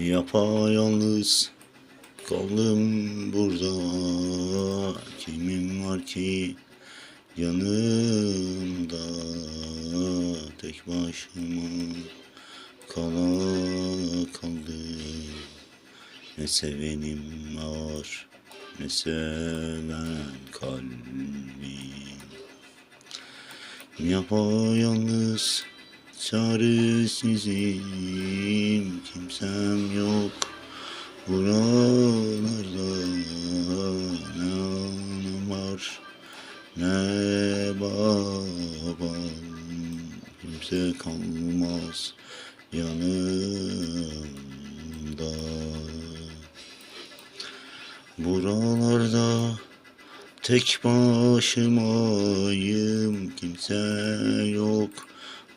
Yapayalnız kaldım burada. Kimim var ki yanımda? Tek başıma kala kaldım. Ne sevenim var ne seven kalbim. Yapayalnız çaresizim Kimsem yok. Buralarda Ne anam var ne babam Kimse kalmaz yanımda. Buralarda tek başımayım Kimse yok.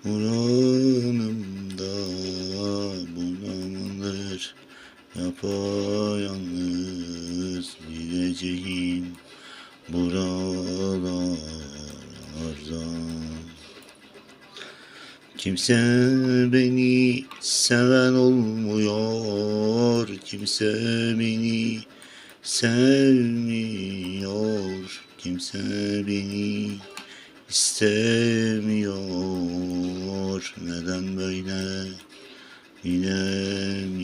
Buranımda yapayalnız gideceğim buralardan. Kimse beni seven olmuyor Kimse beni sevmiyor Kimse beni istemiyor. Neden böyle? Bilemiyorum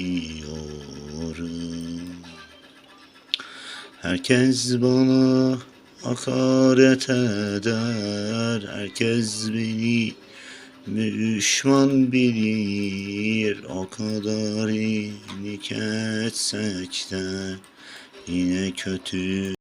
Herkes bana hakaret eder. Herkes beni düşman bilir. O kadar iyilik etsek de Yine kötü